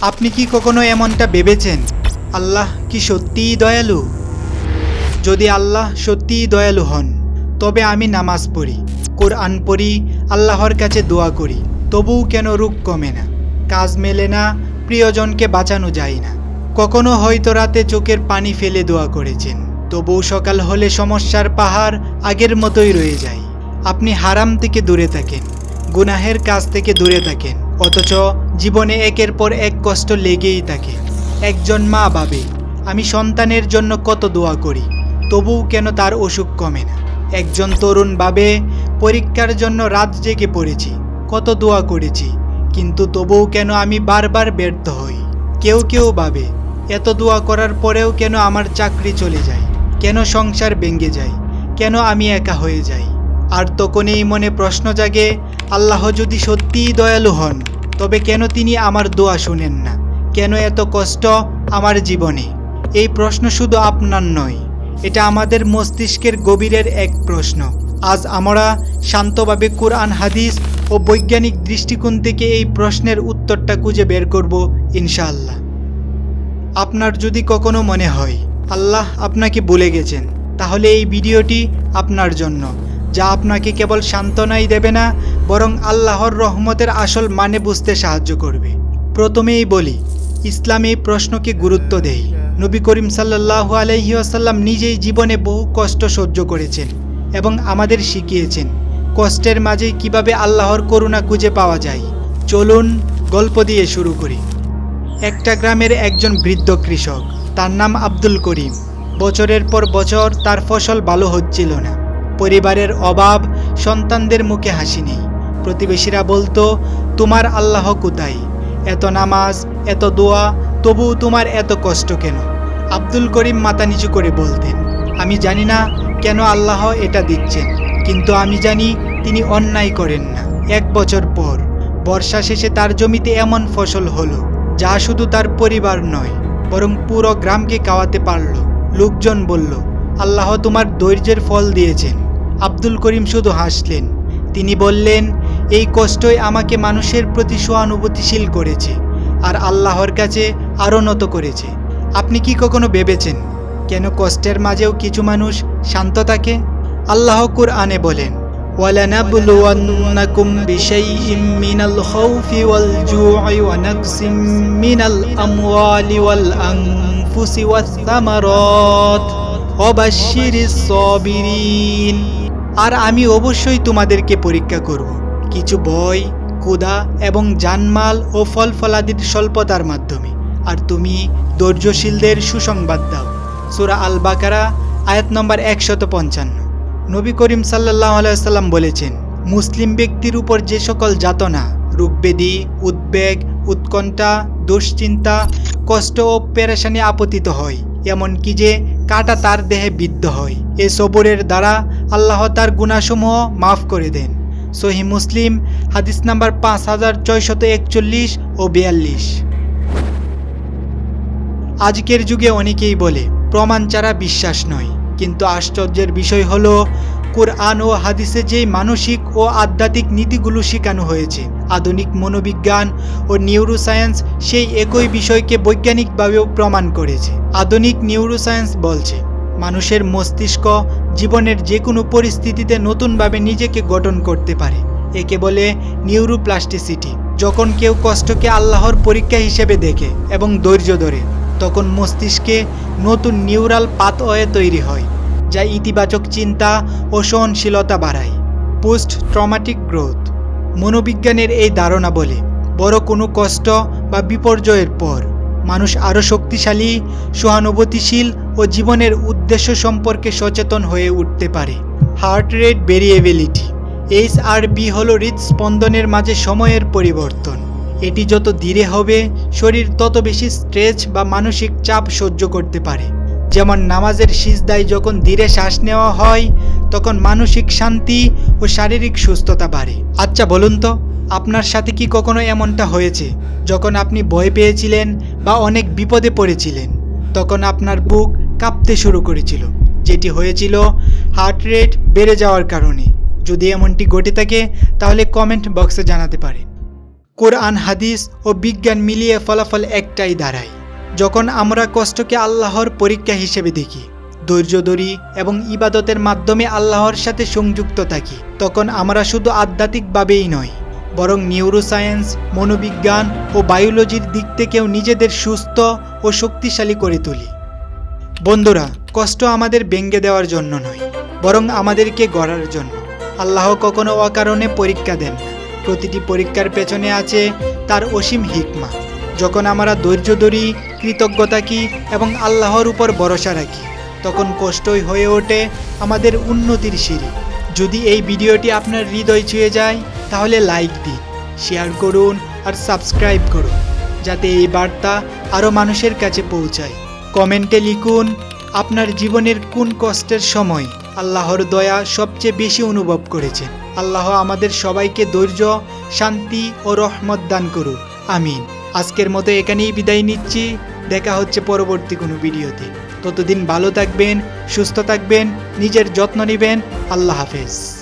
আপনি কি কখনো এমনটা ভেবেছেন? আল্লাহ কি সত্যিই দয়ালু? যদি আল্লাহ সত্যিই দয়ালু হন, তবে আমি নামাজ পড়ি, কোরআন পড়ি, আল্লাহর কাছে দোয়া করি, তবুও কেন রূপ কমে না? কাজ মেলে না, প্রিয়জনকে বাঁচানো যায় না। কখনো হয়তো রাতে চোখের পানি ফেলে দোয়া করেছেন, তবুও সকাল হলে সমস্যার পাহাড় আগের মতোই রয়ে যায়। আপনি হারাম থেকে দূরে থাকেন, গুনাহের কাজ থেকে দূরে থাকেন অথচ জীবনে একের পর এক কষ্ট লেগেই থাকে। একজন মা ভাবে, আমি সন্তানের জন্য কত দোয়া করি, তবুও কেন তার অসুখ কমে না? একজন তরুণ ভাবে, পরীক্ষার জন্য রাত জেগে পড়েছি, কত দোয়া করেছি, কিন্তু তবুও কেন আমি বারবার ব্যর্থ হই? কেউ কেউ ভাবে, এত দোয়া করার পরেও কেন আমার চাকরি চলে যায়? কেন সংসার ভেঙে যায়? কেন আমি একা হয়ে যাই? আর তখনই মনে প্রশ্ন জাগে আল্লাহ যদি সত্যিই দয়ালু হন, তবে কেন তিনি আমার দোয়া শুনেন না? কেন এত কষ্ট আমার জীবনে? এই প্রশ্ন শুধু আপনার নয়, এটা আমাদের মস্তিষ্কের গভীরের এক প্রশ্ন। আজ আমরা শান্তভাবে কোরআন, হাদিস ও বৈজ্ঞানিক দৃষ্টিকোণ থেকে এই প্রশ্নের উত্তরটা খুঁজে বের করব, ইনশাআল্লাহ। আপনার যদি কখনো মনে হয়, আল্লাহ আপনাকে ভুলে গেছেন, তাহলে এই ভিডিওটি আপনার জন্য, যা আপনাকে কেবল সান্ত্বনাই দেবে না বরং আল্লাহর রহমতের আসল মানে বুঝতে সাহায্য করবে। প্রথমেই বলি, ইসলাম এই প্রশ্নকে গুরুত্ব দেয়। নবী করিম সাল্লাহ আলহি আসাল্লাম নিজেই জীবনে বহু কষ্ট সহ্য করেছেন এবং আমাদের শিখিয়েছেন, কষ্টের মাঝেই কীভাবে আল্লাহর করুণা খুঁজে পাওয়া যায়। চলুন গল্প দিয়ে শুরু করি। একটা গ্রামের একজন বৃদ্ধ কৃষক, তার নাম আব্দুল করিম। বছরের পর বছর তার ফসল ভালো হচ্ছিল না। পরিবারের অভাব, সন্তানদের মুখে হাসি নেই। প্রতিবেশীরা বলতো, তোমার আল্লাহ কোথায়? এত নামাজ, এত দোয়া তবুও তোমার এত কষ্ট কেন? আব্দুল করিম মাথা নিচু করে বলতেন, আমি জানি না কেন আল্লাহ এটা দিচ্ছেন, কিন্তু আমি জানি তিনি অন্যায় করেন না। এক বছর পর, বর্ষা শেষে তার জমিতে এমন ফসল হলো, যা শুধু তার পরিবার নয়, বরং পুরো গ্রামকে খাওয়াতে পারল। লোকজন বলল, আল্লাহ তোমার ধৈর্যের ফল দিয়েছেন। আব্দুল করিম শুধু হাসলেন, তিনি বললেন এই কষ্টই আমাকে মানুষের প্রতি সহানুভূতিশীল করেছে আর আল্লাহর কাছে আরও নত করেছে আপনি কি কখনো ভেবেছেন কেন কষ্টের মাঝেও কিছু মানুষ শান্ত থাকে আল্লাহ কুরআনে বলেন ولنبلونكم بشيء من الخوف والجوع ونقص من الأموال والأنفس والثمرات وبشر الصابرين আর আমি অবশ্যই তোমাদেরকে পরীক্ষা করব কিছু ভয় ক্ষুধা এবং জানমাল ও ফল ফলাদির স্বল্পতার মাধ্যমে। আর তুমি ধৈর্যশীলদের সুসংবাদ দাও। সুরা আল বাকারা আয়াত নম্বর একশত পঞ্চান্ন। নবী করিম সাল্লাহ আলাইসাল্লাম বলেছেন, মুসলিম ব্যক্তির উপর যে সকল যাতনা রূপবেদী উদ্বেগ, উৎকণ্ঠা, দুশ্চিন্তা, কষ্ট ও পেরেশানি আপতিত হয়, এমনকি যে কাটা তার দেহে বিদ্ধ হয়, এ সবরের দ্বারা আল্লাহ তার গুণাসমূহ মাফ করে দেন। সহি মুসলিম, হাদিস নাম্বার পাঁচ হাজার ছয়শত একচল্লিশ ও বিয়াল্লিশ। আজকের যুগে অনেকেই বলে, প্রমাণ ছাড়া বিশ্বাস নয়। কিন্তু আশ্চর্যের বিষয় হল, কোরআন ও হাদিসে যেই মানসিক ও আধ্যাত্মিক নীতিগুলো শেখানো হয়েছে, আধুনিক মনোবিজ্ঞান ও নিউরোসায়েন্স সেই একই বিষয়কে বৈজ্ঞানিকভাবেও প্রমাণ করেছে। আধুনিক নিউরোসায়েন্স বলছে মানুষের মস্তিষ্ক জীবনের যে কোনো পরিস্থিতিতে নতুনভাবে নিজেকে গঠন করতে পারে। একে বলে নিউরোপ্লাস্টিসিটি। যখন কেউ কষ্টকে আল্লাহর পরীক্ষা হিসেবে দেখে এবং ধৈর্য ধরে, তখন মস্তিষ্কে নতুন নিউরাল পাতওয়ে তৈরি হয়, যা ইতিবাচক চিন্তা ও সহনশীলতা বাড়ায়। Post traumatic growth. মনোবিজ্ঞানের এই ধারণা বলে, বড় কোনো কষ্ট বা বিপর্যয়ের পর মানুষ আরও শক্তিশালী, সহানুভূতিশীল ও জীবনের উদ্দেশ্য সম্পর্কে সচেতন হয়ে উঠতে পারে। Heart rate variability, H R V হল হৃদস্পন্দনের মাঝে সময়ের পরিবর্তন। এটি যত ধীরে হবে, শরীর তত বেশি স্ট্রেচ বা মানসিক চাপ সহ্য করতে পারে। যেমন নামাজের সিজদায় যখন ধীরে শ্বাস নেওয়া হয়, তখন মানসিক শান্তি ও শারীরিক সুস্থতা বাড়ে। আচ্ছা বলুন তো আপনার সাথে কি কখনো এমনটা হয়েছে? যখন আপনি ভয় পেয়েছিলেন বা অনেক বিপদে পড়েছিলেন, তখন আপনার বুক কাঁপতে শুরু করেছিল। যেটি হয়েছিল হার্ট রেট বেড়ে যাওয়ার কারণে। যদি এমনটি ঘটে থাকে, তাহলে কমেন্ট বক্সে জানাতে পারেন। কোরআন, হাদিস ও বিজ্ঞান মিলিয়ে ফলাফল একটাই দাঁড়ায়। যখন আমরা কষ্টকে আল্লাহর পরীক্ষা হিসেবে দেখি, ধৈর্য ধরি এবং ইবাদতের মাধ্যমে আল্লাহর সাথে সংযুক্ত থাকি, তখন আমরা শুধু আধ্যাত্মিকভাবেই নয় বরং নিউরোসায়েন্স মনোবিজ্ঞান ও বায়োলজির দিক থেকেও নিজেদের সুস্থ ও শক্তিশালী করে তুলি। বন্ধুরা, কষ্ট আমাদের ব্যঙ্গে দেওয়ার জন্য নয়, বরং আমাদেরকে গড়ার জন্য। আল্লাহ কখনো অকারণে পরীক্ষা দেন প্রতিটি পরীক্ষার পেছনে আছে তার অসীম হিকমা। যখন আমরা ধৈর্য ধরি কৃতজ্ঞ থাকি এবং আল্লাহর উপর ভরসা রাখি, তখন কষ্টই হয়ে ওঠে আমাদের উন্নতির সিঁড়ি। যদি এই ভিডিওটি আপনার হৃদয় ছুঁয়ে যায় তাহলে লাইক দিন শেয়ার করুন আর সাবস্ক্রাইব করুন, যাতে এই বার্তা আরও মানুষের কাছে পৌঁছায়। কমেন্টে লিখুন, আপনার জীবনের কোন কষ্টের সময় আল্লাহর দয়া সবচেয়ে বেশি অনুভব করেছেন। আল্লাহ আমাদের সবাইকে ধৈর্য, শান্তি ও রহমত দান করুক। আমিন। আজকের মতো এখানেই বিদায় নিচ্ছি। দেখা হচ্ছে পরবর্তী কোনো ভিডিওতে। ততদিন ভালো থাকবেন, সুস্থ থাকবেন, নিজের যত্ন নেবেন। আল্লাহ হাফেজ।